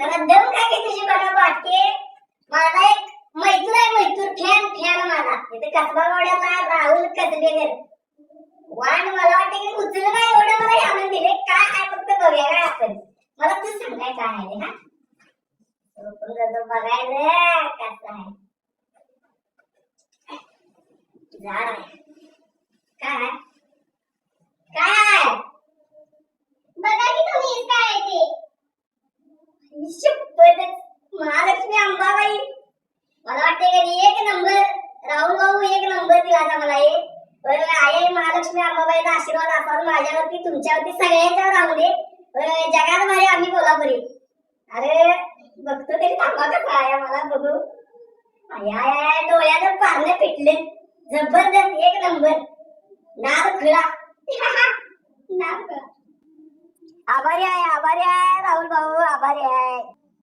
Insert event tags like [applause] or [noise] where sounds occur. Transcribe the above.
जरा दम काय की तुझी मला वाटते? माझा एक मैत्र आहे मैत्र फॅन फॅन माझा इथे कसबा वाड्याला राहुल कसबेकर. वाण मला वाटते की उचल काय एवढं मला आणून दिले काय आहे फक्त बघूया काय असेल. मला तू सांगाय काय आहे ते, हा? ओपन बघायचं कसं आहे? झाड आहे. काय आहे? काय आहे बघा की तुम्ही काय आहे ते शपथच. महालक्ष्मी अंबाबाई मला वाटते का नाही एक नंबर राहुल भाऊ एक नंबर दिला आता मला हे बरं, आई आई महालक्ष्मी अंबाबाईचा आशीर्वाद असावा माझ्यावरती तुमच्यावरती सगळ्यांच्यावर राहू दे जगात भारी आम्ही कोल्हापुरी. अरे बघतो तरी थांबा कसा मला बघू. आय आय आय डोळ्यात पारणे पिटले. जबरदस्त एक नंबर. नाद खुळा. [laughs] नाद खुळा. आभारी आहे आभारी आहे राहुल भाऊ आभारी आहे.